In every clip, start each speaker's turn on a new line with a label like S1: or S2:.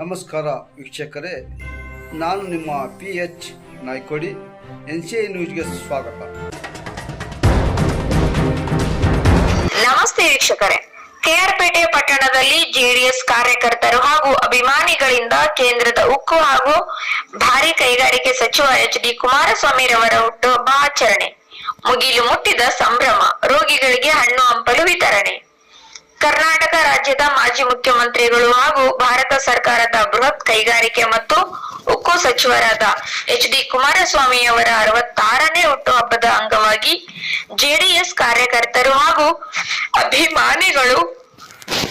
S1: ನಮಸ್ಕಾರ ವೀಕ್ಷಕರೇ, ನಾನು ನಿಮ್ಮ P H Naikodi, N C I ನ್ಯೂಸ್ಗೆ ಸ್ವಾಗತ.
S2: ನಮಸ್ತೆ ವೀಕ್ಷಕರೇ. ಕೆಆರ್ಪೇಟೆ ಪಟ್ಟಣದಲ್ಲಿ ಜೆಡಿಎಸ್ ಕಾರ್ಯಕರ್ತರು ಹಾಗೂ ಅಭಿಮಾನಿಗಳಿಂದ ಕೇಂದ್ರದ ಉಕ್ಕು ಹಾಗೂ ಭಾರಿ ಕೈಗಾರಿಕೆ ಸಚಿವ ಎಚ್ ಡಿ ಕುಮಾರಸ್ವಾಮಿರವರ ಹುಟ್ಟುಹಬ್ಬ ಆಚರಣೆ. ಮುಗಿಲು ಮುಟ್ಟಿದ ಸಂಭ್ರಮ, ರೋಗಿಗಳಿಗೆ ಹಣ್ಣು ಹಂಪಲು ವಿತರಣೆ. ಕರ್ನಾಟಕ ರಾಜ್ಯದ ಮಾಜಿ ಮುಖ್ಯಮಂತ್ರಿಗಳು ಹಾಗೂ ಭಾರತ ಸರ್ಕಾರದ ಬೃಹತ್ ಕೈಗಾರಿಕೆ ಮತ್ತು ಉಕ್ಕು ಸಚಿವರಾದ ಎಚ್ ಡಿ ಕುಮಾರಸ್ವಾಮಿಯವರ ಅರವತ್ತಾರನೇ ಹುಟ್ಟುಹಬ್ಬದ ಅಂಗವಾಗಿ ಜೆಡಿಎಸ್ ಕಾರ್ಯಕರ್ತರು ಹಾಗೂ ಅಭಿಮಾನಿಗಳು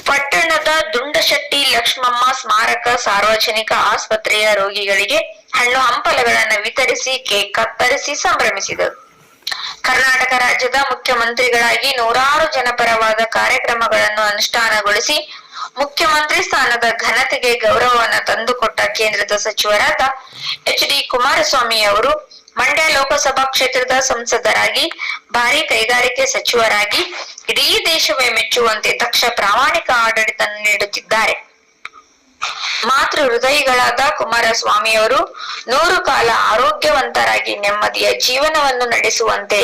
S2: ಪಟ್ಟಣದ ದುಂಡಶೆಟ್ಟಿ ಲಕ್ಷ್ಮಮ್ಮ ಸ್ಮಾರಕ ಸಾರ್ವಜನಿಕ ಆಸ್ಪತ್ರೆಯ ರೋಗಿಗಳಿಗೆ ಹಣ್ಣು ಹಂಪಲಗಳನ್ನು ವಿತರಿಸಿ ಕೇಕ್ ಕತ್ತರಿಸಿ ಸಂಭ್ರಮಿಸಿದರು. ಕರ್ನಾಟಕ ರಾಜ್ಯದ ಮುಖ್ಯಮಂತ್ರಿಗಳಾಗಿ ನೂರಾರು ಜನಪರವಾದ ಕಾರ್ಯಕ್ರಮಗಳನ್ನು ಅನುಷ್ಠಾನಗೊಳಿಸಿ ಮುಖ್ಯಮಂತ್ರಿ ಸ್ಥಾನದ ಘನತೆಗೆ ಗೌರವವನ್ನು ತಂದುಕೊಟ್ಟ ಕೇಂದ್ರದ ಸಚಿವರಾದ ಎಚ್ ಡಿ ಕುಮಾರಸ್ವಾಮಿ ಅವರು ಮಂಡ್ಯ ಲೋಕಸಭಾ ಕ್ಷೇತ್ರದ ಸಂಸದರಾಗಿ, ಭಾರಿ ಕೈಗಾರಿಕೆ ಸಚಿವರಾಗಿ, ಇಡೀ ದೇಶವೇ ಮೆಚ್ಚುವಂತೆ ದಕ್ಷ ಪ್ರಾಮಾಣಿಕ ಆಡಳಿತ ನೀಡುತ್ತಿದ್ದಾರೆ. ಮಾತೃ ಹೃದಯಿಗಳಾದ ಕುಮಾರಸ್ವಾಮಿಯವರು ನೂರು ಕಾಲ ಆರೋಗ್ಯವಂತರಾಗಿ ನೆಮ್ಮದಿಯ ಜೀವನವನ್ನು ನಡೆಸುವಂತೆ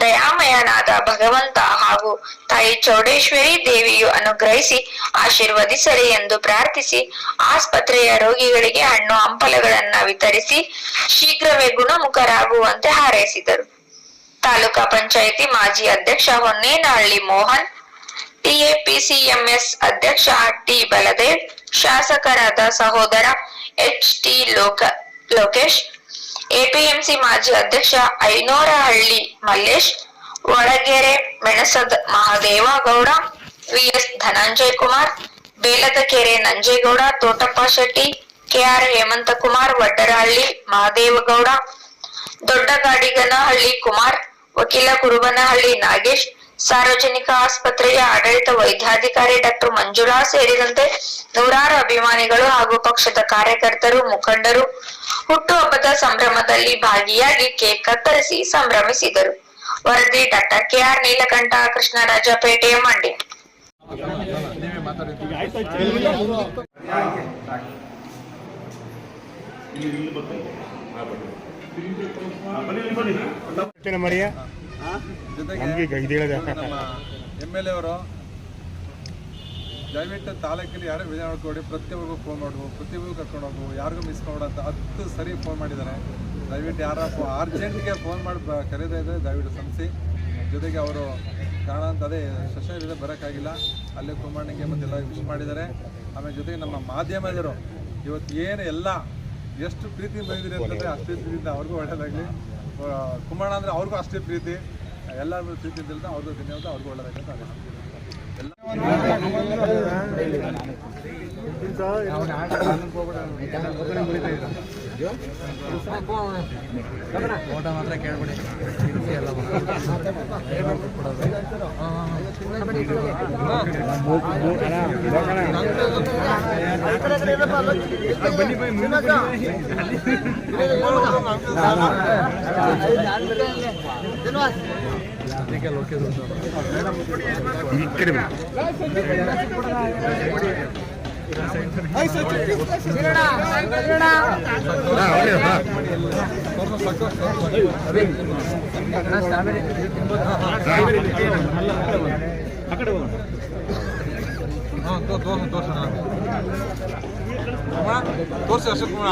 S2: ದಯಾಮಯನಾದ ಭಗವಂತ ಹಾಗೂ ತಾಯಿ ಚೌಡೇಶ್ವರಿ ದೇವಿಯು ಅನುಗ್ರಹಿಸಿ ಆಶೀರ್ವದಿಸಲಿ ಎಂದು ಪ್ರಾರ್ಥಿಸಿ ಆಸ್ಪತ್ರೆಯ ರೋಗಿಗಳಿಗೆ ಹಣ್ಣು ಹಂಪಲಗಳನ್ನ ವಿತರಿಸಿ ಶೀಘ್ರವೇ ಗುಣಮುಖರಾಗುವಂತೆ ಹಾರೈಸಿದರು. ತಾಲೂಕಾ ಪಂಚಾಯಿತಿ ಮಾಜಿ ಅಧ್ಯಕ್ಷ ಹೊನ್ನೇನಹಳ್ಳಿ ಮೋಹನ್, ಟಿಎಪಿಸಿಎಂಎಸ್ ಅಧ್ಯಕ್ಷ ಟಿ ಬಲದೇವ್ ಶಾಸಕರಾದ ಸಹೋದರ ಎಚ್ ಟಿ ಲೋಕ, ಲೋಕೇಶ್ ಎಪಿಎಂಸಿ ಮಾಜಿ ಅಧ್ಯಕ್ಷ ಐನೋರಹಳ್ಳಿ ಮಲ್ಲೇಶ್, ಒಳಗೆರೆ ಮೆಣಸದ ಮಹದೇವಗೌಡ, ವಿಎಸ್ ಧನಂಜಯ್ ಕುಮಾರ್ ಬೇಲದಕೆರೆ ನಂಜೇಗೌಡ, ತೋಟಪ್ಪ ಶೆಟ್ಟಿ, ಕೆಆರ್ ಹೇಮಂತ ಕುಮಾರ್ ವಡ್ಡರಹಳ್ಳಿ ಮಹಾದೇವಗೌಡ, ದೊಡ್ಡಗಾಡಿಗನಹಳ್ಳಿ ಕುಮಾರ್, ವಕೀಲ ಕುರುಬನಹಳ್ಳಿ ನಾಗೇಶ್ ಸಾರ್ವಜನಿಕ ಆಸ್ಪತ್ರೆಯ ಆಡಳಿತ ವೈದ್ಯಾಧಿಕಾರಿ ಡಾಕ್ಟರ್ ಮಂಜುಳಾ ಸೇರಿದಂತೆ ನೂರಾರು ಅಭಿಮಾನಿಗಳು ಹಾಗೂ ಪಕ್ಷದ ಕಾರ್ಯಕರ್ತರು ಮುಖಂಡರು ಹುಟ್ಟುಹಬ್ಬದ ಸಂಭ್ರಮದಲ್ಲಿ ಭಾಗಿಯಾಗಿ ಕೇಕ್ ಕತ್ತರಿಸಿ ಸಂಭ್ರಮಿಸಿದರು. ವರದಿ ಡಾಕ್ಟರ್ ಕೆಆರ್ ನೀಲಕಂಠ ಕೃಷ್ಣರಾಜಪೇಟೆ ಮಂಡ್ಯ.
S3: ಮಂಡಿ ಮಾಡಿಯಾ
S4: ಜೊತೆಗೆ
S3: ಇದು
S4: ನಮ್ಮ ಎಂ ಎಲ್ ಎ ಅವರು ದಯವಿಟ್ಟು ತಾಲೂಕಲ್ಲಿ ಯಾರೇ ವಿಜಯ ಮಾಡ್ಕೊಡಿ ಪ್ರತಿಯೊಬ್ಬರಿಗೂ ಫೋನ್ ಮಾಡುವು ಪ್ರತಿಯೊಬ್ಬರಿಗೂ ಕರ್ಕೊಂಡು ಹೋಗು. ಯಾರಿಗೂ ಮಿಸ್ ಮಾಡೋ ಅಂತ ಹತ್ತು ಸರಿ ಫೋನ್ ಮಾಡಿದ್ದಾರೆ. ದಯವಿಟ್ಟು ಯಾರ ಅರ್ಜೆಂಟ್ಗೆ ಫೋನ್ ಮಾಡಿ ಬ- ಕರೀತಾ ಇದ್ದರೆ ದಯವಿಟ್ಟು ಸಂಸಿ ಜೊತೆಗೆ ಅವರು ಕಾರಣ ಅಂತ ಅದೇ ಸೆಷನ್ ಬರೋಕ್ಕಾಗಿಲ್ಲ. ಅಲ್ಲೇ ಕುಮಾರನಿಗೆ ಮತ್ತೆಲ್ಲ ವಿಶ್ ಮಾಡಿದ್ದಾರೆ. ಆಮೇಲೆ ಜೊತೆಗೆ ನಮ್ಮ ಮಾಧ್ಯಮದರು ಇವತ್ತು ಏನು ಎಲ್ಲ ಎಷ್ಟು ಪ್ರೀತಿ ಬಂದಿದೆ ಅಂತಂದರೆ ಅಷ್ಟೇ ಪ್ರೀತಿಯಿಂದ ಅವ್ರಿಗೂ ಒಳ್ಳೆಯದಾಗಲಿ ಕುಮಾರ ಅಂದರೆ ಅವ್ರಿಗೂ ಅಷ್ಟೇ ಪ್ರೀತಿ. ಎಲ್ಲರಿಗೂ ಪ್ರೀತಿ ಇದ್ದಿಲ್ಲ ಅವ್ರಿಗೂ ಧನ್ಯವಾದ ಅವ್ರಿಗೂ ಕೇಳ್ಬಿಡಿ. ಅಂತ ಅನಿಸ್ತೀನಿ
S3: ಈ ಕಡೆ ಬನ್ನಿ. ಹಾ, ಒಳ್ಳೆದು, ಹಾ.
S4: ತೋರ್ಸು ತೋರ್ಸೋಣ ತೋರಿಸಿ ಅಶೋಕ್ ಕುಮಾರ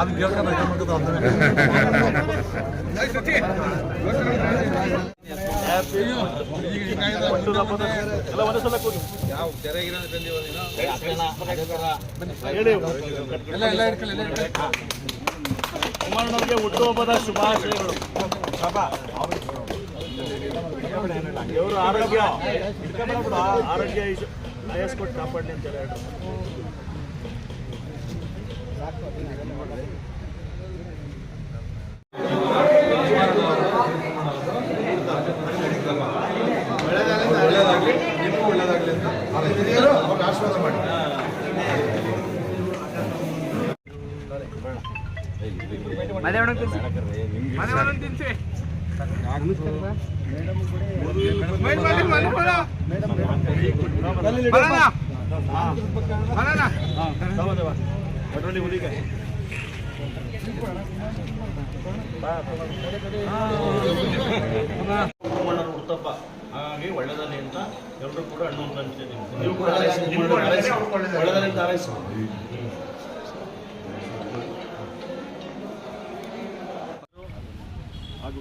S4: ಅದು ಕೇಳ್ಕೊಂಡು
S5: ಕುಮಾರಣ್ಣವ್ರಿಗೆ ಹುಟ್ಟುಹಬ್ಬದ ಶುಭಾಶಯಗಳು ದೇವರು ಆರೋಗ್ಯ ಆರೋಗ್ಯ ಆಯಸ್ಕೊಟ್ಟು ಕಾಪಾಡಲಿ ಅಂತ ಹೇಳಿ
S4: ಒಳ್ಳೇದಾಗಲಿ ನಿಮಗೂ ಒಳ್ಳೇದಾಗಲಿ ಅಂತ ಅವ್ರಿಗೆ ಆಶೀರ್ವಾದ ಮಾಡಿ
S5: ತಗೊಂಡವ ಅದರಲ್ಲಿ ಹುಲಿಗೆ ಕುಮ್ಮಣ್ಣವ್ರು ಹುಟ್ಟಪ್ಪ ಹಾಗಾಗಿ ಒಳ್ಳೆದಲ್ಲಿ ಅಂತ ಎಲ್ಲರೂ ಕೂಡ ಹಣ್ಣು ಅಂತ ನೀವು ಕೂಡ ಒಳ್ಳೆದಲ್ಲಿ ಅಂತ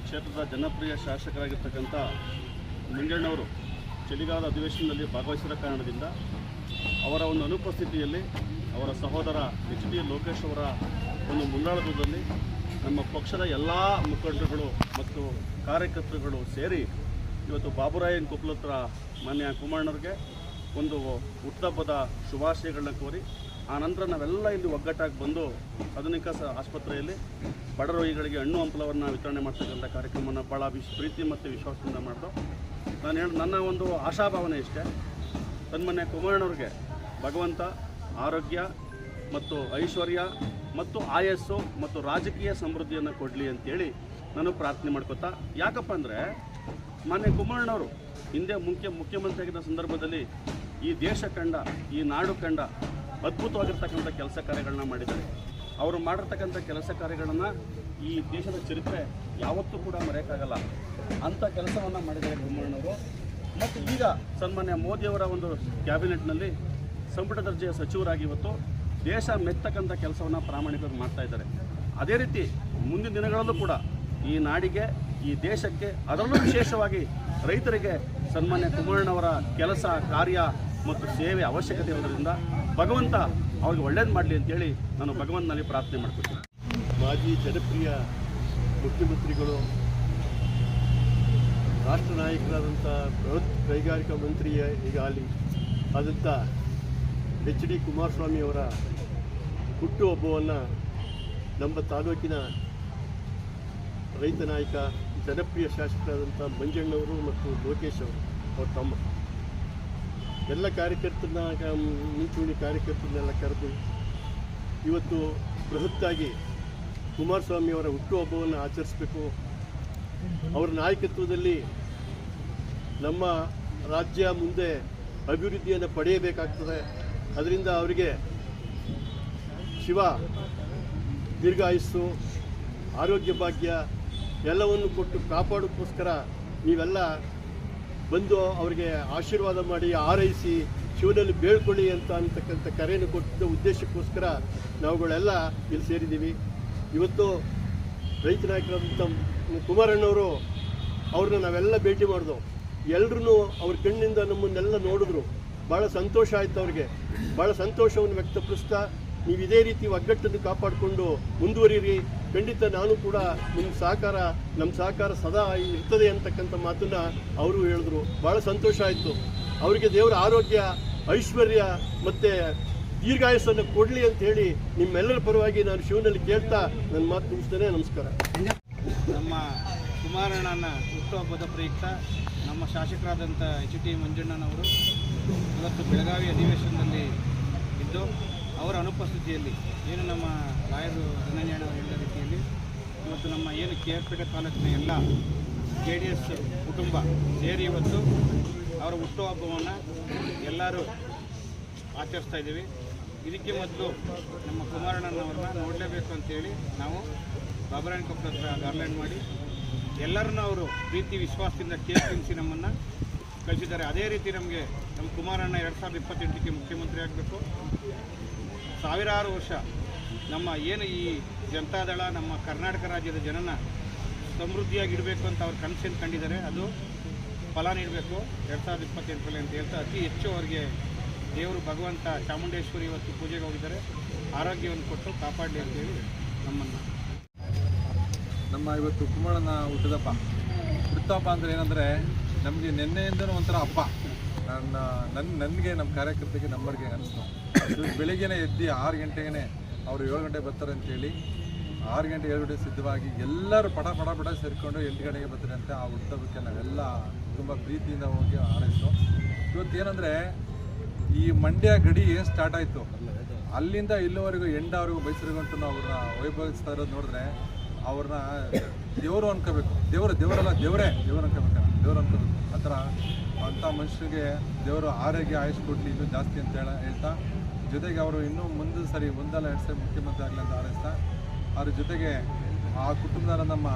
S5: ಕ್ಷೇತ್ರದ ಜನಪ್ರಿಯ ಶಾಸಕರಾಗಿರ್ತಕ್ಕಂಥ ಮಂಜಣ್ಣವರು ಚಳಿಗಾಲದ ಅಧಿವೇಶನದಲ್ಲಿ ಭಾಗವಹಿಸಿದ ಕಾರಣದಿಂದ ಅವರ ಒಂದು ಅನುಪಸ್ಥಿತಿಯಲ್ಲಿ ಅವರ ಸಹೋದರ ಎಚ್ ಡಿ ಲೋಕೇಶ್ ಅವರ ಒಂದು ಮುಂದಾಳತ್ವದಲ್ಲಿ ನಮ್ಮ ಪಕ್ಷದ ಎಲ್ಲ ಮುಖಂಡರುಗಳು ಮತ್ತು ಕಾರ್ಯಕರ್ತರುಗಳು ಸೇರಿ ಇವತ್ತು ಬಾಬುರಾಯನ್ ಕೊಪ್ಪಲತ್ರ ಮಾನ್ಯ ಕುಮಾರಣ್ಣವ್ರಿಗೆ ಒಂದು ಹುಟ್ಟಹಬ್ಬದ ಶುಭಾಶಯಗಳನ್ನ ಕೋರಿ ಆ ನಂತರ ನಾವೆಲ್ಲ ಇಲ್ಲಿ ಒಗ್ಗಟ್ಟಾಗಿ ಬಂದು ಆಧುನಿಕ ಆಸ್ಪತ್ರೆಯಲ್ಲಿ ಬಡ ರೋಗಿಗಳಿಗೆ ಹಣ್ಣು ಹಂಪಲವನ್ನು ವಿತರಣೆ ಮಾಡ್ತಕ್ಕಂಥ ಕಾರ್ಯಕ್ರಮವನ್ನು ಭಾಳ ವಿಶ್, ಪ್ರೀತಿ ಮತ್ತು ವಿಶ್ವಾಸದಿಂದ ಮಾಡಿದ್ರು ನಾನು ಹೇಳಿ, ನನ್ನ ಒಂದು ಆಶಾಭಾವನೆ ಇಷ್ಟೇ. ತನ್ಮನೆ ಕುಮಾರಣ್ಣವ್ರಿಗೆ ಭಗವಂತ, ಆರೋಗ್ಯ ಮತ್ತು ಐಶ್ವರ್ಯ ಮತ್ತು ಆಯಸ್ಸು ಮತ್ತು ರಾಜಕೀಯ ಸಮೃದ್ಧಿಯನ್ನು ಕೊಡಲಿ ಅಂತೇಳಿ ನಾನು ಪ್ರಾರ್ಥನೆ ಮಾಡ್ಕೊತಾ, ಯಾಕಪ್ಪ ಅಂದರೆ ಮಾನ್ಯ ಕುಮಾರಣ್ಣವರು ಹಿಂದೆ ಮುಖ್ಯ, ಮುಖ್ಯಮಂತ್ರಿ ಆಗಿದ್ದ ಸಂದರ್ಭದಲ್ಲಿ ಈ ದೇಶ ಕಂಡ, ಈ ನಾಡು ಕಂಡ ಅದ್ಭುತವಾಗಿರ್ತಕ್ಕಂಥ ಕೆಲಸ ಕಾರ್ಯಗಳನ್ನ ಮಾಡಿದ್ದಾರೆ. ಅವರು ಮಾಡಿರ್ತಕ್ಕಂಥ ಕೆಲಸ ಕಾರ್ಯಗಳನ್ನು ಈ ದೇಶದ ಚರಿತ್ರೆ ಯಾವತ್ತೂ ಕೂಡ ಮರೆಯೋಕ್ಕಾಗಲ್ಲ. ಅಂಥ ಕೆಲಸವನ್ನು ಮಾಡಿದ್ದಾರೆ ಬ್ರಹ್ಮಣ್ಣವರು ಮತ್ತು ಈಗ ಸನ್ಮಾನ್ಯ ಮೋದಿಯವರ ಒಂದು ಕ್ಯಾಬಿನೆಟ್ನಲ್ಲಿ ಸಂಪುಟ ದರ್ಜೆಯ ಸಚಿವರಾಗಿ ಇವತ್ತು ದೇಶ ಮೆತ್ತಕ್ಕಂಥ ಕೆಲಸವನ್ನು ಪ್ರಾಮಾಣಿಕವಾಗಿ ಮಾಡ್ತಾ ಇದ್ದಾರೆ. ಅದೇ ರೀತಿ ಮುಂದಿನ ದಿನಗಳಲ್ಲೂ ಕೂಡ ಈ ನಾಡಿಗೆ, ಈ ದೇಶಕ್ಕೆ ಅದರಲ್ಲೂ ವಿಶೇಷವಾಗಿ ರೈತರಿಗೆ ಸನ್ಮಾನ್ಯ ಕುಮಾರಣ್ಣವರ ಕೆಲಸ, ಕಾರ್ಯ ಮತ್ತು ಸೇವೆ ಅವಶ್ಯಕತೆ ಇರೋದ್ರಿಂದ ಭಗವಂತ ಅವ್ರಿಗೆ ಒಳ್ಳೇದು ಮಾಡಲಿ ಅಂತೇಳಿ ನಾನು ಭಗವಂತನಲ್ಲಿ ಪ್ರಾರ್ಥನೆ ಮಾಡ್ಕೊತೀನಿ
S6: ಮಾಜಿ ಜನಪ್ರಿಯ ಮುಖ್ಯಮಂತ್ರಿಗಳು, ರಾಷ್ಟ್ರ ನಾಯಕರಾದಂಥ ಬೃಹತ್ ಕೈಗಾರಿಕಾ ಮಂತ್ರಿ ಈಗ ಅಲ್ಲಿ ಆದಂಥ ಎಚ್ ಡಿ ಕುಮಾರಸ್ವಾಮಿ ಅವರ ಹುಟ್ಟುಹಬ್ಬವನ್ನು ನಮ್ಮ ತಾಲೂಕಿನ ರೈತ ನಾಯಕ, ಜನಪ್ರಿಯ ಶಾಸಕರಾದಂಥ ಮಂಜಣ್ಣವರು ಮತ್ತು ಲೋಕೇಶ್ ಅವರು, ಅವ್ರ ತಮ್ಮ. ಎಲ್ಲ ಕಾರ್ಯಕರ್ತರನ್ನ ಮುಂಚೂಣಿ ಕಾರ್ಯಕರ್ತರನ್ನೆಲ್ಲ ಕರೆದು ಇವತ್ತು ಬೃಹತ್ತಾಗಿ ಕುಮಾರಸ್ವಾಮಿ ಅವರ ಹುಟ್ಟುಹಬ್ಬವನ್ನು ಆಚರಿಸಬೇಕು. ಅವರ ನಾಯಕತ್ವದಲ್ಲಿ ನಮ್ಮ ರಾಜ್ಯ ಮುಂದೆ ಅಭಿವೃದ್ಧಿಯನ್ನು ಪಡೆಯಬೇಕಾಗ್ತದೆ. ಅದರಿಂದ ಅವರಿಗೆ ಶಿವ ದೀರ್ಘಾಯುಸ್ಸು ಆರೋಗ್ಯ ಭಾಗ್ಯ ಎಲ್ಲವನ್ನು ಕೊಟ್ಟು ಕಾಪಾಡೋಕ್ಕೋಸ್ಕರ ನೀವೆಲ್ಲ ಬಂದು ಅವರಿಗೆ ಆಶೀರ್ವಾದ ಮಾಡಿ ಆರೈಸಿ ಶಿವನಲ್ಲಿ ಬೇಳ್ಕೊಳ್ಳಿ ಅಂತ ಅಂತಕ್ಕಂಥ ಕರೆಯನ್ನು ಕೊಟ್ಟಿದ್ದ ಉದ್ದೇಶಕ್ಕೋಸ್ಕರ ನಾವುಗಳೆಲ್ಲ ಇಲ್ಲಿ ಸೇರಿದ್ದೀವಿ. ಇವತ್ತು ರೈತ ನಾಯಕರಾದಂಥ ಕುಮಾರಣ್ಣವರು ಅವ್ರನ್ನ ನಾವೆಲ್ಲ ಭೇಟಿ ಮಾಡಿದ್ವು. ಎಲ್ಲರೂ ಅವ್ರ ಕಣ್ಣಿಂದ ನಮ್ಮನ್ನೆಲ್ಲ ನೋಡಿದ್ರು. ಭಾಳ ಸಂತೋಷ ಆಯ್ತು ಅವ್ರಿಗೆ. ಭಾಳ ಸಂತೋಷವನ್ನು ವ್ಯಕ್ತಪಡಿಸ್ತಾ ನೀವು ಇದೇ ರೀತಿ ಒಗ್ಗಟ್ಟನ್ನು ಕಾಪಾಡಿಕೊಂಡು ಮುಂದುವರಿಯಿರಿ ಖಂಡಿತ ನಾನು ಕೂಡ ನಿಮ್ಮ ಸಹಕಾರ, ನಮ್ಮ ಸಹಕಾರ ಸದಾ ಇರ್ತದೆ ಅಂತಕ್ಕಂಥ ಮಾತನ್ನ ಅವರು ಹೇಳಿದ್ರು. ಭಾಳ ಸಂತೋಷ ಆಯಿತು. ಅವರಿಗೆ ದೇವರ ಆರೋಗ್ಯ, ಐಶ್ವರ್ಯ ಮತ್ತು ದೀರ್ಘಾಯಸ್ಸನ್ನು ಕೊಡಲಿ ಅಂತ ಹೇಳಿ ನಿಮ್ಮೆಲ್ಲರ ಪರವಾಗಿ ನಾನು ಶಿವನಲ್ಲಿ ಕೇಳ್ತಾ ನನ್ನ ಮಾತು ಮುಗಿಸ್ತೇನೆ. ನಮಸ್ಕಾರ.
S7: ನಮ್ಮ ಕುಮಾರಣ್ಣನ ಹುಟ್ಟುಹಬ್ಬದ ಪ್ರಯುಕ್ತ ನಮ್ಮ ಶಾಸಕರಾದಂಥ ಎಚ್ ಟಿ ಮಂಜಣ್ಣನವರು ಇವತ್ತು ಬೆಳಗಾವಿ ಅಧಿವೇಶನದಲ್ಲಿ ಇದ್ದು ಅವರ ಅನುಪಸ್ಥಿತಿಯಲ್ಲಿ ಏನು ನಮ್ಮ ರಾಯರು ಧನಂಜಯಣ್ಣವರು ಹೇಳಿದ ರೀತಿಯಲ್ಲಿ ಇವತ್ತು ನಮ್ಮ ಏನು ಕೆ ಆರ್ ಪೇಟೆ ತಾಲೂಕಿನ ಎಲ್ಲ ಜೆ ಡಿ ಎಸ್ ಕುಟುಂಬ ಸೇರಿ ಇವತ್ತು ಅವರ ಹುಟ್ಟುಹಬ್ಬವನ್ನು ಎಲ್ಲರೂ ಆಚರಿಸ್ತಾ ಇದ್ದೀವಿ. ಇದಕ್ಕೆ ಮೊದಲು ನಮ್ಮ ಕುಮಾರಣ್ಣನವ್ರನ್ನ ನೋಡಲೇಬೇಕು ಅಂತೇಳಿ ನಾವು ಬಾಬರಾಯಣ ಕೊಪ್ಪಳ ಹತ್ರ ಗಾರ್ಲ್ಯಾಂಡ್ ಮಾಡಿ ಎಲ್ಲರನ್ನ ಅವರು ಪ್ರೀತಿ, ವಿಶ್ವಾಸದಿಂದ ತಿನ್ನಿಸಿ ನಮ್ಮನ್ನು ಕಳಿಸಿದ್ದಾರೆ. ಅದೇ ರೀತಿ ನಮಗೆ ನಮ್ಮ ಕುಮಾರಣ್ಣ ಎರಡು ಸಾವಿರದ ಇಪ್ಪತ್ತೆಂಟಕ್ಕೆ ಮುಖ್ಯಮಂತ್ರಿ ಆಗಬೇಕು. ಸಾವಿರಾರು ವರ್ಷ ನಮ್ಮ ಏನು ಈ ಜನತಾದಳ ನಮ್ಮ ಕರ್ನಾಟಕ ರಾಜ್ಯದ ಜನನ ಸಮೃದ್ಧಿಯಾಗಿ ಇಡಬೇಕು ಅಂತ ಅವ್ರು ಕನಸನ್ನು ಕಂಡಿದ್ದಾರೆ, ಅದು ಫಲ ನೀಡಬೇಕು. ಎರಡು ಸಾವಿರದ ಇಪ್ಪತ್ತೆಂಟರಲ್ಲಿ ಅಂತ ಹೇಳ್ತಾ ಅತಿ ಹೆಚ್ಚು ಅವರಿಗೆ ದೇವರು ಭಗವಂತ ಚಾಮುಂಡೇಶ್ವರಿ ಇವತ್ತು ಪೂಜೆಗೆ ಹೋಗಿದ್ದಾರೆ. ಆರೋಗ್ಯವನ್ನು ಕೊಟ್ಟು ಕಾಪಾಡಲಿ ಅಂತೇಳಿ ನಮ್ಮನ್ನು.
S4: ನಮ್ಮ ಇವತ್ತು ಕುಮಾರನ ಹುಟ್ಟಿದಪ್ಪ. ಹುಟ್ಟಪ್ಪ ಅಂದರೆ ಏನಂದರೆ ನಮಗೆ ನಿನ್ನೆಯಿಂದನೂ ಒಂಥರ ಹಬ್ಬ. ನನ್ನ ನನ್ನ ನನಗೆ ನಮ್ಮ ಕಾರ್ಯಕರ್ತರಿಗೆ ನಂಬರ್ಗೆ ಅನಿಸ್ತು. ಬೆಳಿಗ್ಗೆನೇ ಎದ್ದು ಆರು ಗಂಟೆಗೆ ಅವರು ಏಳು ಗಂಟೆಗೆ ಬರ್ತಾರೆ ಅಂತೇಳಿ ಆರು ಗಂಟೆ ಏಳು ಗಂಟೆ ಸಿದ್ಧವಾಗಿ ಎಲ್ಲರೂ ಪಡ ಪಡ ಪಟ ಸೇರಿಕೊಂಡು ಎಂಟು ಗಂಟೆಗೆ ಬರ್ತಾರೆ ಅಂತ ಆ ಉತ್ಸವಕ್ಕೆ ನಾವೆಲ್ಲ ತುಂಬ ಪ್ರೀತಿಯಿಂದ ಹೋಗಿ ಹಾರೈಸ್ತು ಇವತ್ತೇನೆಂದರೆ ಈ ಮಂಡ್ಯ ಗಡಿ ಏನು ಸ್ಟಾರ್ಟ್ ಆಯಿತು? ಅಲ್ಲಿಂದ ಇಲ್ಲಿವರೆಗೂ ಎಂಡವರೆಗೂ ಮೈಸೂರಿಗಂಟು ಅವ್ರನ್ನ ವೈಭವಿಸ್ತಾ ಇರೋದು ನೋಡಿದ್ರೆ ಅವ್ರನ್ನ ದೇವರು ಅನ್ಕೋಬೇಕು. ದೇವರು, ದೇವರಲ್ಲ, ದೇವರೇ ದೇವರು ಅನ್ಕೋಬೇಕು ದೇವರು ಅನ್ಕೋಬೇಕು. ಆ ಥರ ಅಂಥ ಮನುಷ್ಯರಿಗೆ ದೇವರು ಆರೋಗ್ಯ ಆಯುಷ್ ಕೊಡಲಿ ಇನ್ನೂ ಜಾಸ್ತಿ ಅಂತ ಹೇಳ ಹೇಳ್ತಾ ಜೊತೆಗೆ ಅವರು ಇನ್ನೂ ಮುಂದೆ ಸರಿ ಒಂದಲ್ಲ, ಎರಡು ಸರಿ ಮುಖ್ಯಮಂತ್ರಿ ಆಗಲಿ ಅಂತ ಹಾರೈಸ್ತಾ ಅವ್ರ ಜೊತೆಗೆ ಆ ಕುಟುಂಬದಾರ ನಮ್ಮ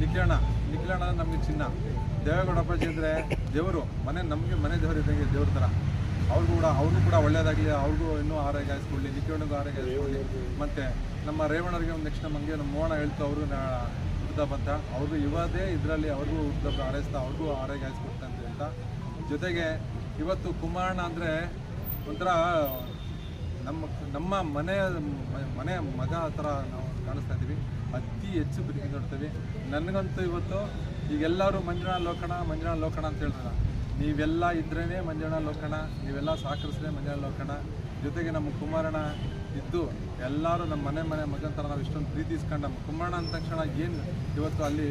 S4: ನಿಖಿಲಣ್ಣ ನಿಖಿಲಣ್ಣ ನಮಗೆ ಚಿನ್ನ. ದೇವೇಗೌಡ ಅಪ್ಪಾಜಿ ಅಂದರೆ ದೇವರು, ಮನೆ ನಮಗೆ ಮನೆ ದೇವರು ಇದ್ದಂಗೆ ದೇವ್ರ ಥರ. ಅವ್ರಿಗೂ ಕೂಡ ಅವ್ರಿಗೂ ಕೂಡ ಒಳ್ಳೆಯದಾಗಲಿ ಅವ್ರಿಗೂ ಇನ್ನೂ ಆರೋಗ್ಯ ಆಯಿಸ್ಕೊಳ್ಳಿ ನಿಖಿಲಣ್ಣಗೂ ಆರೋಗ್ಯ ಆಯಿಸ್ಕೊಳ್ಳಿ ಮತ್ತು ನಮ್ಮ ರೇವಣ್ಣರಿಗೆ ಒಂದು ನೆಕ್ಸ್ಟ್ ನಮಗೆ ನಮ್ಮ ಮೋಣ ಹೇಳ್ತು ಅವರು ಹುಡ್ತಾ ಅಂತ. ಅವ್ರಿಗೂ ಇವದೇ ಇದರಲ್ಲಿ ಅವ್ರಿಗೂ ಹುಟ್ಟುಹಬ್ಬ ಆರೈಸ್ತಾ, ಅವ್ರಿಗೂ ಆರೋಗ್ಯ ಆಯಿಸ್ಕೊಡ್ತಂತೆ ಅಂತ ಜೊತೆಗೆ ಇವತ್ತು ಕುಮಾರಣ್ಣ ಅಂದರೆ ಒಂಥರ ನಮ್ಮ ನಮ್ಮ ಮನೆಯ ಮನೆಯ ಮನೆ ಮಗ ಥರ ನಾವು ಕಾಣಿಸ್ತಾ ಇದ್ದೀವಿ. ಅತಿ ಹೆಚ್ಚು ಪ್ರೀತಿ ನೋಡ್ತೀವಿ ನನಗಂತೂ ಇವತ್ತು ಈಗೆಲ್ಲರೂ ಮಂಜುನಾಥ ಲೋಕಣ ಮಂಜುನಾಥ ಲೋಕಣ ಅಂತ ಹೇಳ್ತಾರೆ. ನೀವೆಲ್ಲ ಇದ್ರೇ ಮಂಜುನಾಥ ಲೋಕಣ, ನೀವೆಲ್ಲ ಸಹಕರಿಸಿದ್ರೆ ಮಂಜುನಾಥ ಲೋಕಣ. ಜೊತೆಗೆ ನಮ್ಮ ಕುಮಾರಣ ಇದ್ದು ಎಲ್ಲರೂ ನಮ್ಮ ಮನೆ ಮನೆ ಮಗನ ಥರ ನಾವು ಇಷ್ಟೊಂದು ಪ್ರೀತಿ ಇಸ್ಕೊಂಡು ನಮ್ಮ ಕುಮಾರಣ್ಣ ಅಂದ ತಕ್ಷಣ ಏನು ಇವತ್ತು ಅಲ್ಲಿ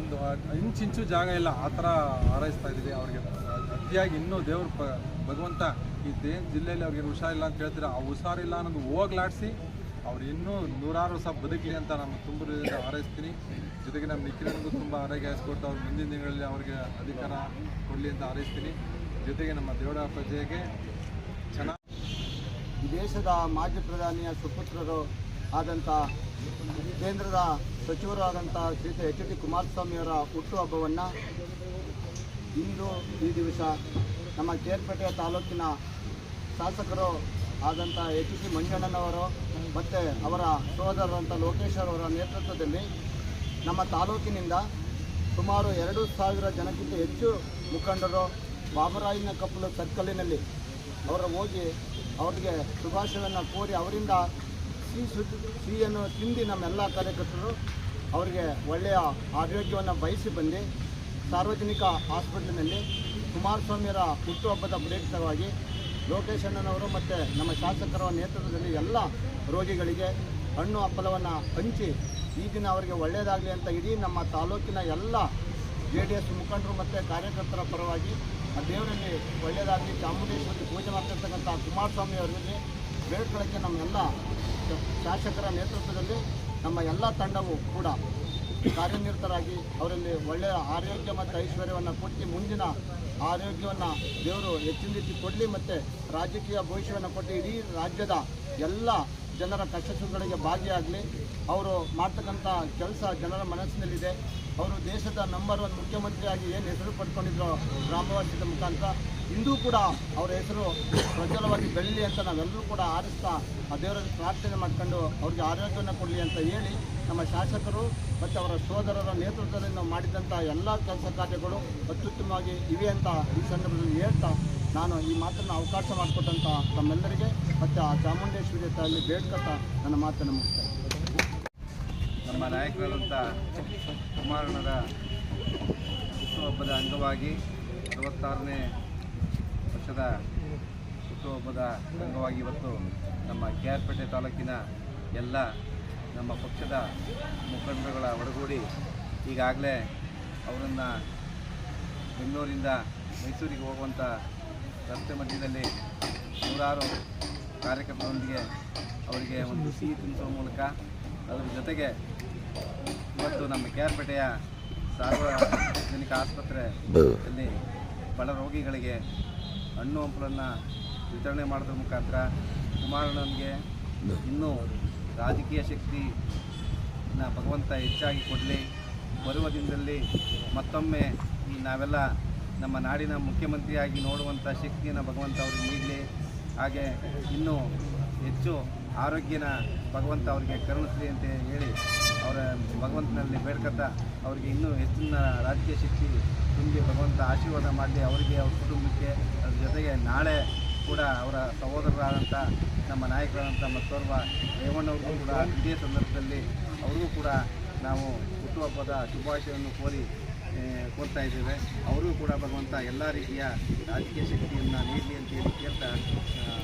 S4: ಒಂದು ಇಂಚಿಂಚು ಜಾಗ ಇಲ್ಲ, ಆ ಥರ ಹಾರೈಸ್ತಾ ಇದ್ದೀವಿ. ಅವ್ರಿಗೆ ಅತಿಯಾಗಿ ಇನ್ನೂ ದೇವರು ಭಗವಂತ ದೇ ಜಿಲ್ಲೆಯಲ್ಲಿ ಅವ್ರಿಗೆ ಹುಷಾರಿಲ್ಲ ಅಂತ ಹೇಳ್ತೀರ? ಆ ಹುಷಾರಿಲ್ಲ ಅನ್ನೋದು ಹೋಗ್ಲಾಡಿಸಿ ಅವ್ರು ಇನ್ನೂ ನೂರಾರು ವರ್ಷ ಬದುಕಲಿ ಅಂತ ನಮ್ಮ ತುಂಬ ಹಾರೈಸ್ತೀನಿ. ಜೊತೆಗೆ ನಮ್ಮ ನಿಖಿಲನಿಗೂ ತುಂಬ ಆರೋಗ್ಯ ಹಾಯಿಸ್ಕೊಡ್ತಾ ಅವ್ರು ಮುಂದಿನ ದಿನಗಳಲ್ಲಿ ಅವ್ರಿಗೆ ಅಧಿಕಾರ ಕೊಡಲಿ ಅಂತ ಹಾರೈಸ್ತೀನಿ. ಜೊತೆಗೆ ನಮ್ಮ ದೇವರ ಪ್ರಜೆಗೆ ಚೆನ್ನಾಗಿ
S8: ದೇಶದ ಮಾಜಿ ಪ್ರಧಾನಿಯ ಸುಪುತ್ರರು ಆದಂಥ ಕೇಂದ್ರದ ಸಚಿವರು ಆದಂಥ ಶ್ರೀ ಎಚ್ ಡಿ ಕುಮಾರಸ್ವಾಮಿಯವರ ಹುಟ್ಟುಹಬ್ಬವನ್ನು ಇಂದು ಈ ದಿವಸ ನಮ್ಮ ಕೇರ್ಪೇಟೆ ತಾಲೂಕಿನ ಶಾಸಕರು ಆದಂಥ ಎಚ್ ಸಿ ಮಂಜಣ್ಣನವರು ಮತ್ತು ಅವರ ಸಹೋದರರಂಥ ಲೋಕೇಶ್ವರ್ ಅವರ ನೇತೃತ್ವದಲ್ಲಿ ನಮ್ಮ ತಾಲೂಕಿನಿಂದ ಸುಮಾರು ಎರಡು ಸಾವಿರ ಜನಕ್ಕಿಂತ ಹೆಚ್ಚು ಮುಖಂಡರು ಬಾಬರಾಯಿನ ಕಪ್ಪಲು ಸರ್ಕಲಿನಲ್ಲಿ ಅವರು ಹೋಗಿ ಅವರಿಗೆ ಶುಭಾಶಯವನ್ನು ಕೋರಿ ಅವರಿಂದ ಸಿಹಿ ಸುದ್ದಿ ಸಿಹಿಯನ್ನು ತಿಂದು ನಮ್ಮೆಲ್ಲ ಕಾರ್ಯಕರ್ತರು ಅವರಿಗೆ ಒಳ್ಳೆಯ ಆರೋಗ್ಯವನ್ನು ಬಯಸಿ ಬಂದು ಸಾರ್ವಜನಿಕ ಹಾಸ್ಪಿಟ್ಲಿನಲ್ಲಿ ಕುಮಾರಸ್ವಾಮಿಯವರ ಹುಟ್ಟುಹಬ್ಬದ ಪ್ರಯುಕ್ತವಾಗಿ ಲೋಕೇಶ್ ಅಣ್ಣನವರು ಮತ್ತು ನಮ್ಮ ಶಾಸಕರ ನೇತೃತ್ವದಲ್ಲಿ ಎಲ್ಲ ರೋಗಿಗಳಿಗೆ ಹಣ್ಣು ಹಪ್ಪಲವನ್ನು ಹಂಚಿ ಈ ದಿನ ಅವರಿಗೆ ಒಳ್ಳೆಯದಾಗಲಿ ಅಂತ ಇಡೀ ನಮ್ಮ ತಾಲೂಕಿನ ಎಲ್ಲ ಜೆ ಡಿ ಎಸ್ ಮುಖಂಡರು ಮತ್ತು ಕಾರ್ಯಕರ್ತರ ಪರವಾಗಿ ಆ ದೇವರಲ್ಲಿ ಒಳ್ಳೆಯದಾಗಲಿ ಚಾಮುಂಡೇಶ್ವರಿ ಪೂಜೆ ಮಾಡ್ತಿರ್ತಕ್ಕಂಥ ಕುಮಾರಸ್ವಾಮಿ ಅವರಿಗೆ ಬೇಡ್ಕೊಳ್ಳೋಕ್ಕೆ ನಮ್ಮೆಲ್ಲ ಶಾಸಕರ ನೇತೃತ್ವದಲ್ಲಿ ನಮ್ಮ ಎಲ್ಲ ತಂಡವು ಕೂಡ ಕಾರ್ಯನಿರತರಾಗಿ ಅವರಲ್ಲಿ ಒಳ್ಳೆಯ ಆರೋಗ್ಯ ಮತ್ತು ಐಶ್ವರ್ಯವನ್ನು ಕೊಟ್ಟು ಮುಂದಿನ ಆರೋಗ್ಯವನ್ನು ದೇವರು ಹೆಚ್ಚಿನ ರೀತಿ ಕೊಡಲಿ ಮತ್ತು ರಾಜಕೀಯ ಭವಿಷ್ಯವನ್ನು ಕೊಟ್ಟು ಇಡೀ ರಾಜ್ಯದ ಎಲ್ಲ ಜನರ ಕಷ್ಟ ಭಾಗಿಯಾಗಲಿ. ಅವರು ಮಾಡ್ತಕ್ಕಂಥ ಕೆಲಸ ಜನರ ಮನಸ್ಸಿನಲ್ಲಿದೆ. ಅವರು ದೇಶದ ನಂಬರ್ ಒನ್ ಮುಖ್ಯಮಂತ್ರಿಯಾಗಿ ಏನು ಹೆಸರು ಪಡ್ಕೊಂಡಿದ್ರು ಗ್ರಾಮವಾಸ್ಯದ ಮುಖಾಂತರ ಇಂದೂ ಕೂಡ ಅವರ ಹೆಸರು ಪ್ರಜಲವಾಗಿ ಬೆಳೀಲಿ ಅಂತ ನಾವೆಲ್ಲರೂ ಕೂಡ ಆರಿಸ್ತಾ ಆ ದೇವರಲ್ಲಿ ಪ್ರಾರ್ಥನೆ ಮಾಡ್ಕೊಂಡು ಅವ್ರಿಗೆ ಆರೋಗ್ಯವನ್ನು ಕೊಡಲಿ ಅಂತ ಹೇಳಿ ನಮ್ಮ ಶಾಸಕರು ಮತ್ತು ಅವರ ಸೋದರರ ನೇತೃತ್ವದಲ್ಲಿ ನಾವು ಮಾಡಿದಂಥ ಎಲ್ಲ ಕೆಲಸ ಕಾರ್ಯಗಳು ಅತ್ಯುತ್ತಮವಾಗಿ ಇವೆ ಅಂತ ಈ ಸಂದರ್ಭದಲ್ಲಿ ಹೇಳ್ತಾ ನಾನು ಈ ಮಾತನ್ನು ಅವಕಾಶ ಮಾಡಿಕೊಟ್ಟಂಥ ತಮ್ಮೆಲ್ಲರಿಗೆ ಮತ್ತು ಆ ಚಾಮುಂಡೇಶ್ವರಿ ತಾಯಲ್ಲಿ ಬೇಡ್ಕೊತಾ ನನ್ನ ಮಾತನ್ನು ಮುಗಿಸ್ತಾ
S1: ನಮ್ಮ ನಾಯಕರಾದಂಥ ಕುಮಾರಣ್ಣರ ಹುಟ್ಟುಹಬ್ಬದ ಅಂಗವಾಗಿ ಅರವತ್ತಾರನೇ ವರ್ಷದ ಹುಟ್ಟುಹಬ್ಬದ ಅಂಗವಾಗಿ ಇವತ್ತು ನಮ್ಮ ಕೆ ಆರ್ ಪೇಟೆ ತಾಲೂಕಿನ ಎಲ್ಲ ನಮ್ಮ ಪಕ್ಷದ ಮುಖಂಡರುಗಳ ಒಡಗೂಡಿ ಈಗಾಗಲೇ ಅವರನ್ನು ಬೆಂಗಳೂರಿಂದ ಮೈಸೂರಿಗೆ ಹೋಗುವಂಥ ರಸ್ತೆ ಮಧ್ಯದಲ್ಲಿ ನೂರಾರು ಕಾರ್ಯಕರ್ತರೊಂದಿಗೆ ಅವರಿಗೆ ಒಂದು ಸಿಹಿ ತಿನ್ನಿಸುವ ಮೂಲಕ ಅದರ ಜೊತೆಗೆ ಇವತ್ತು ನಮ್ಮ ಕೆ ಆರ್ ಪೇಟೆಯ ಸಾರ್ವಜನಿಕ ಆಸ್ಪತ್ರೆಯಲ್ಲಿ ಬಡ ರೋಗಿಗಳಿಗೆ ಹಣ್ಣು ಹಂಪಲನ್ನು ವಿತರಣೆ ಮಾಡೋದ್ರ ಮುಖಾಂತರ ಕುಮಾರಣ್ಣನಿಗೆ ಇನ್ನೂ ರಾಜಕೀಯ ಶಕ್ತಿನ ಭಗವಂತ ಹೆಚ್ಚಾಗಿ ಕೊಡಲಿ. ಬರುವ ದಿನದಲ್ಲಿ ಮತ್ತೊಮ್ಮೆ ಈ ನಾವೆಲ್ಲ ನಮ್ಮ ನಾಡಿನ ಮುಖ್ಯಮಂತ್ರಿಯಾಗಿ ನೋಡುವಂಥ ಶಕ್ತಿಯನ್ನು ಭಗವಂತ ಅವ್ರಿಗೆ ನೀಡಲಿ. ಹಾಗೆ ಇನ್ನೂ ಹೆಚ್ಚು ಆರೋಗ್ಯನ ಭಗವಂತ ಅವರಿಗೆ ಕರುಣಿಸಲಿ ಅಂತ ಹೇಳಿ ಅವರ ಭಗವಂತನಲ್ಲಿ ಬೇಡ್ಕೊತಾ ಅವರಿಗೆ ಇನ್ನೂ ಹೆಚ್ಚಿನ ರಾಜಕೀಯ ಶಕ್ತಿ ತುಂಬಿ ಭಗವಂತ ಆಶೀರ್ವಾದ ಮಾಡಲಿ. ಅವರಿಗೆ ಅವ್ರ ಕುಟುಂಬಕ್ಕೆ ಅದ್ರ ಜೊತೆಗೆ ನಾಳೆ ಕೂಡ ಅವರ ಸಹೋದರರಾದಂಥ ನಮ್ಮ ನಾಯಕರಾದಂಥ ಮತ್ತೋರ್ವ ರೇವಣ್ಣವ್ರಿಗೂ ಕೂಡ ಇದೇ ಸಂದರ್ಭದಲ್ಲಿ ಅವ್ರಿಗೂ ಕೂಡ ನಾವು ಹುಟ್ಟುಹಬ್ಬದ ಶುಭಾಶಯವನ್ನು ಕೋರಿ ಕೋರ್ತಾ ಇದ್ದೇವೆ ಅವರಿಗೂ ಕೂಡ ಭಗವಂತ ಎಲ್ಲ ರೀತಿಯ ರಾಜಕೀಯ ಶಕ್ತಿಯನ್ನು ನೀಡಲಿ ಅಂತ ಹೇಳಿ ಕೇಳ್ತಾ ಆ,